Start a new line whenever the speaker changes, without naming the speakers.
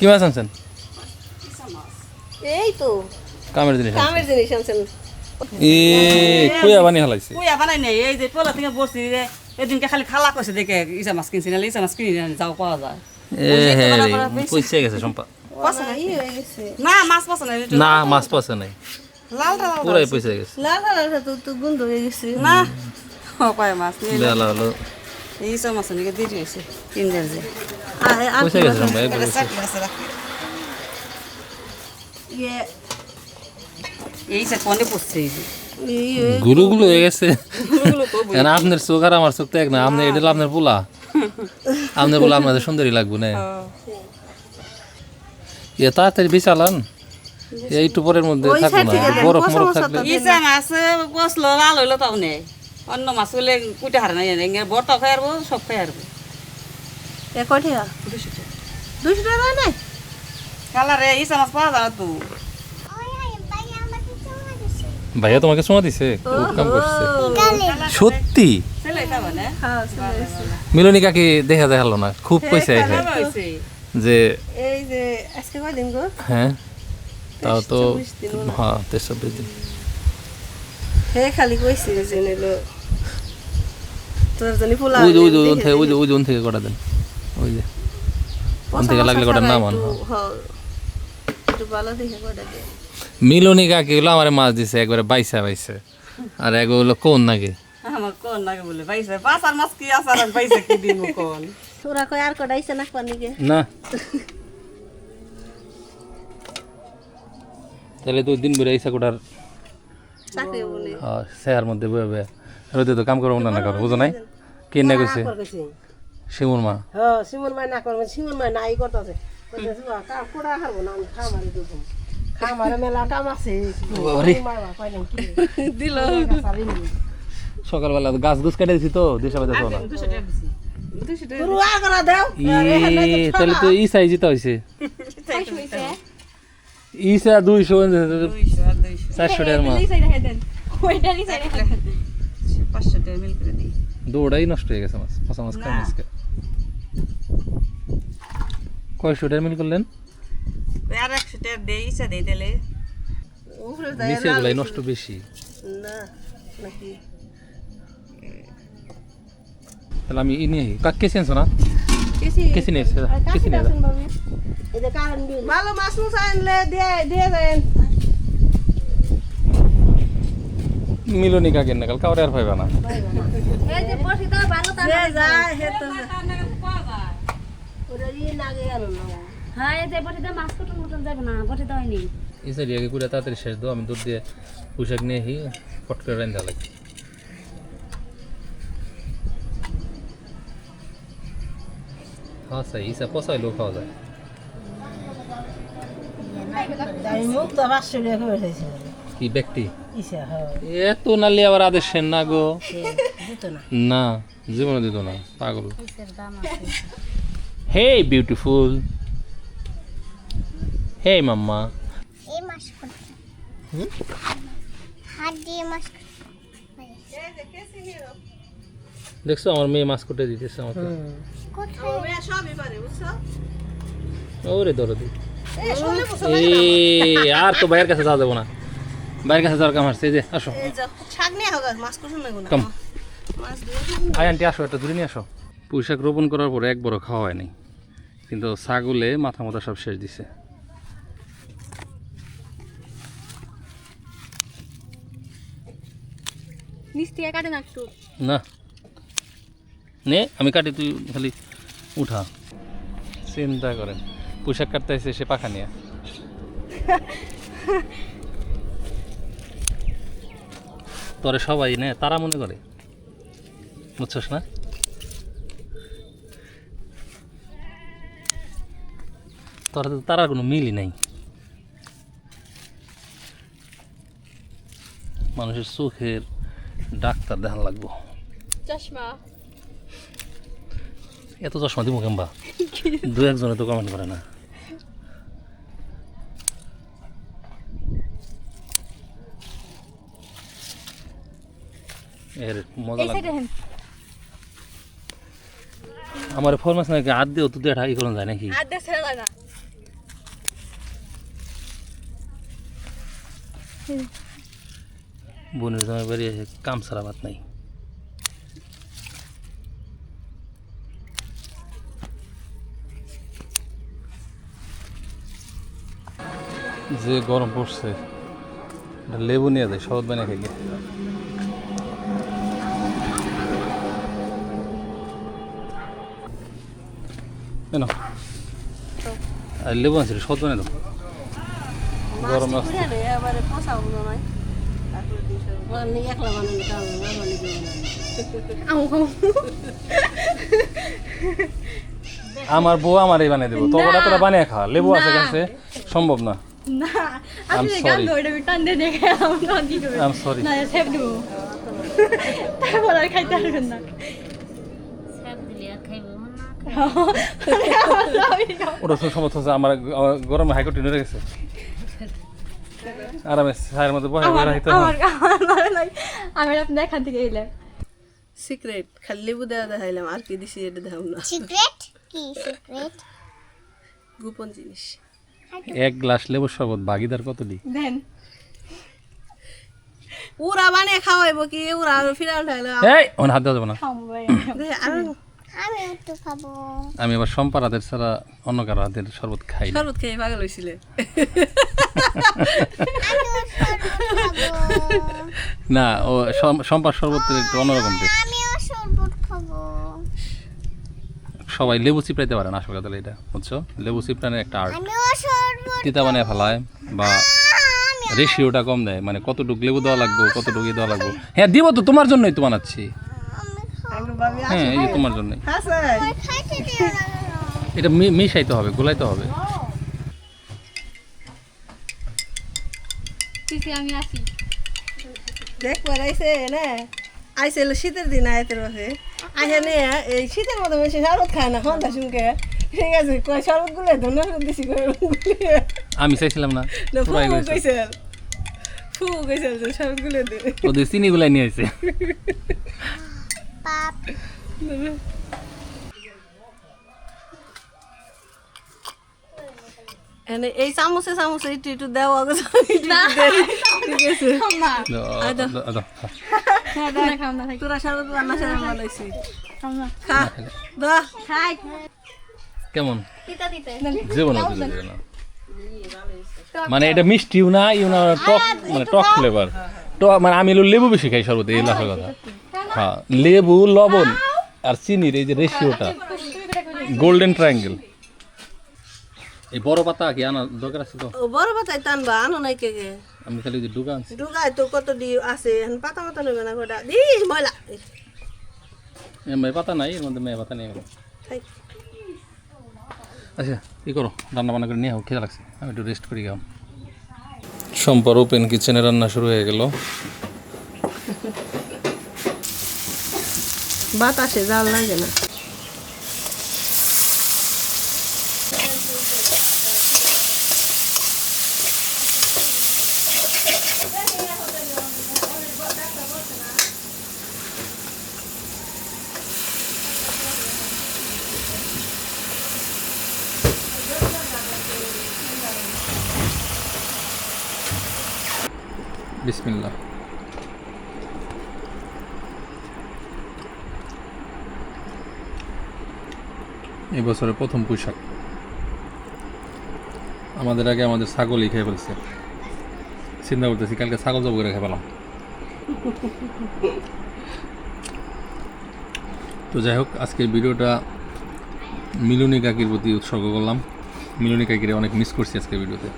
কি মাছ আনছেন?
এই তো।
কামের জিনিস
কামের জিনিস আনছেন।
এ কুয়া বানিয়ে হালাইছে।
কুইয়া বানাই নাই এই যে তোলা থেকে বসছি যে এদিনকে খালি খালা কইছে দেখে ইসা মাছ কিনছি নাহলে ইসা মাছ কিনি না যাও পাওয়া যায়।
এ হ্যাঁ পয়সা গেছে সম্পা
পছন্দ
ই গেছে।
না মাছ পছন্দ নাই
না মাছ পয়সা নাই।
লাল লাল
পুরাই পয়সা গেছে।
লাল লাল তো তো গন্ধ হয়ে গেছে।
না কয় মাছ নিয়ে মাছ নিয়ে দিয়ে দিয়েছে তিন দিন
পয়সা গেছে।
ইয়ে
এই সে কোনে পড়ছে
ইয়ে
গুলো হয়ে গেছে আপনার চোখ আর আমার চোখ তো এক না আপনি এটা আপনার পোলা আপনার পোলা আপনাদের সুন্দরী লাগবে না এ তাড়াতাড়ি বেচালান এই একটু পরের মধ্যে থাকব না বরফ মরফ থাকলে
ইসা মাছ বসল লাল হইল তাও নেই অন্য মাছ হলে কুটে হারে নাই বড়টা খাই আরবো সব খাই আরবো
এ কঠিয়া দুশো টাকা হয় নাই?
কালারে ইসা মাছ পাওয়া যায় তো।
ভাইয়া তোমাকে সময় দিছে খুব কাম করছে। সত্যি?
হ্যাঁ।
মিলনী কাকি দেখা দেখাল না খুব পয়সা যে
এই যে আজকে কয়দিন গো?
হ্যাঁ তাও তো
হ্যাঁ
তেইশ চব্বিশ দিন।
হে খালি কইছি যে নিলো। তোর জানি ফুলা
ওই ওই ওই থেকে ওই ওই থেকে কটা দেন? ওই যে। ওন থেকে লাগলে কটা নাম আন
হ্যাঁ একটু ভালো দেখে কটা দে।
মিলনী কাকি হলো আমার মাছ দিছে একবারে বাইসা বাইসে। আর এক হলো কোন নাকি?
আমার কোন লাগে বলে পাইছে পাঁচ মাছ কি আসার আর কি দিন কোন?
তোরা কয় আর কটা না পানিকে
না। তাহলে তো দিন বেড়ে ইসা কোটার চেয়ার মধ্যে বয়ে বয়ে। রোদে তো কাম করব না না করো বুঝো নাই? কে না কইছে? শিমুর মা।
হ্যাঁ সিমন মাই না করবে সিমন মাই নাই করতেছে। কোড়া হারবো? না আমি খামারে দেবো খামারে মেলা কাম আছে
বাবারে।
মারবা পাইলাম কি
দিল।
সকালবেলা গাছ গুছ কেটে দিছি তো দিশা তো না তাহলে তো ই সাইজ হইছে ইসা দুইশো। চারশো টাকার মাছ
টাকা মিল করে দিই
দৌড়াই নষ্ট হয়ে গেছে মাছ ফসা মাছ মাছকে। কয়শো টাকা মিল করলেন?
আর একশো টাকা
উপরে
নিচে গুলাই নষ্ট বেশি।
না নাকি?
তাহলে আমি ই নিয়ে কাক কেসি আনছো না?
কেসি।
নিয়ে কেসি নিয়ে যা
এই যে
ভালো মাছ মুছ আনলে দিয়ে দিয়ে দেন
মিলনি কাকের না কাল কাউরে আর পাইবা না।
যে যায় হে তো
ইয়ে লাগে আনো না
হ্যাঁ এই বটিতে মাছ কুটুন কুটুন যাবে না বটিতে হয়নি।
এই আগে করে তাড়াতাড়ি শেষ দাও আমি দুধ দিয়ে পোশাক নিয়ে হি ফট করে রান্ধা লাগে হ্যাঁ সাই ইসা পচাইলেও খাওয়া যায়। কি ব্যক্তি?
হ্যাঁ।
এত নালি আবার আদেশ না গো।
না।
না জীবনে দিত না পাগল। হে বিউটিফুল হে মাম্মা
এই হাত দিয়ে
দেখছ আমার মেয়ে মাছ কুটে দিতেছে আমাকে। ওরে দরদি। আর তো ভাইয়ের কাছে যাওয়া যাব না। ভাইয়ের কাছে যাওয়ার কাম আসছে যে আসো।
এই যা শাক নিয়ে হোক মাছ কুসুম লাগো না
কম
মাছ দিয়ে
আই আন্টি আসো একটা দূরে নিয়ে আসো। পুঁইশাক রোপণ করার পরে এক বড় খাওয়া হয়নি কিন্তু ছাগলে মাথা মাথা সব শেষ দিছে।
না
নে। আমি কাটি তুই খালি উঠা। চিন্তা করেন পোশাক কাটতে এসে সে পাখা নিয়ে। তোরে সবাই নে তারা মনে করে। বুঝছস না? তোর তারার কোনো মিলই নাই। মানুষের চোখের ডাক্তার দেখান লাগবো।
চশমা।
এত চশমা দিব কেমবা? দু একজনে তো কমেন্ট করে না। এর মজা আমার ফরমাস নাকি হাত দিয়েও তো দেখা ই করা যায় নাকি?
আর দেশ ছেড়ে যায় না।
বোনের জামাই বাড়ি এসে কাম সারা ভাত নাই। যে গরম পড়ছে লেবু নিয়ে যায় শরৎ বানিয়ে খাই গিয়ে। কেন আর লেবু আছে শরৎ বানিয়ে দাও। গরম। আমার বউ আমারই বানিয়ে দেবো। তোরা তোরা বানিয়ে খা। লেবু আছে কাছে সম্ভব না।
না।
I'm sorry. এম সরি
না সেভ দেব। তারপর আর খাইতে পারবেন না।
ওটা সমস্ত হচ্ছে আমার গরমে হাইকোর্ট গেছে। আরামে ছায়ের মধ্যে বহে রাখতে
আমার আমার লাগে আমি আপনি এখান থেকে এলাম।
সিক্রেট খালি লেবু দেওয়া দেখাইলাম আর কি দিছি এটা দেখাম না।
সিক্রেট কি সিক্রেট
গোপন জিনিস।
এক গ্লাস লেবু শরবত বাগিদার কত দি
দেন।
ওরা বানিয়ে খাওয়াইবো কি? ওরা ফিরা উঠাইলো
এই ওখানে হাত যাবে না।
খাব ভাই
আর
আমি একটু খাব
আমি এবার সম্পার হাতের ছাড়া অন্য কারও হাতের শরবত খাই না।
শরবত খেয়ে পাগল হয়েছিলে
আমিও শরবত খাব।
না ও সম- সম্পার শরবতের একটু অন্যরকম টেস্ট
আমিও শরবত খাব।
সবাই লেবু চিপড়াইতে পারে না আসল কথা এটা বুঝছ? লেবু চিপড়ানোর একটা আর্ট
আমিও শরবত
তিতা বানিয়ে ফেলায় বা
আমি
রেশিওটা কম দেয় মানে কতটুকু লেবু দেওয়া লাগবে কতটুকু ই দেওয়া লাগবে। হ্যাঁ দিব তো তোমার জন্যই তো বানাচ্ছি। হ্যাঁ এই যে তোমার
কেন?
এটা মি- মিশাইতে হবে গোলাইতে হবে।
আমি আসি।
দেখবার আইসে না আইসে শীতের দিন আয়তের বসে আইসে নে এই শীতের মধ্যে বেশি শরবত খায় না সন্ধ্যা শুনকে। ঠিক আছে কয় শরবতগুলো ধন্য দিছি করে
আমি চাইছিলাম না
কইছে। ফু কইছে শরবতগুলো দে।
চিনি গুলাই নিয়ে
পাপ।
এনে এই চামচে চামচে একটু একটু দেওয়া গেছে ঠিক আছে।
দাও, দাও, দাও।
হ্যাঁ
রান্না সেরা বানাইছি
কেমন? মানে এটা মিষ্টিও না ইউ না টক মানে টক ফ্লেভার টক মানে আমি লেবু বেশি খাই সর্বতে এই লাখের কথা। হ্যাঁ লেবু লবণ আর চিনির এই যে রেশিওটা গোল্ডেন ট্রায়াঙ্গেল এই বড় পাতা কি আনা দরকার আছে তো?
বড় পাতাই টানবা আনো নাই কে কে?
আমি খালি যে ডুগা আনছি।
ঢুকাই তো কত দি আছে এখন পাতা মাতা নেবে না গোটা। দি ময়লা।
এ, মেয়ে পাতা নাই এর মধ্যে মেয়ে পাতা নেই। আচ্ছা কি করো? রান্না বান্না করে নিয়ে হোক খেতে লাগছে। আমি একটু রেস্ট করি গাম সম্পর ওপেন কিচেনে রান্না শুরু হয়ে গেল।
বাতাসে জাল লাগে না।
বিসমিল্লাহ। এই বছরের প্রথম পোশাক আমাদের আগে আমাদের ছাগলই খেয়ে ফেলছে। চিন্তা করতেছি, কালকে ছাগল জব করে খেয়ে পেলাম তো যাই হোক, আজকের ভিডিওটা মিলনী কাকির প্রতি উৎসর্গ করলাম। মিলনী কাকিরে অনেক মিস করছি আজকের ভিডিওতে।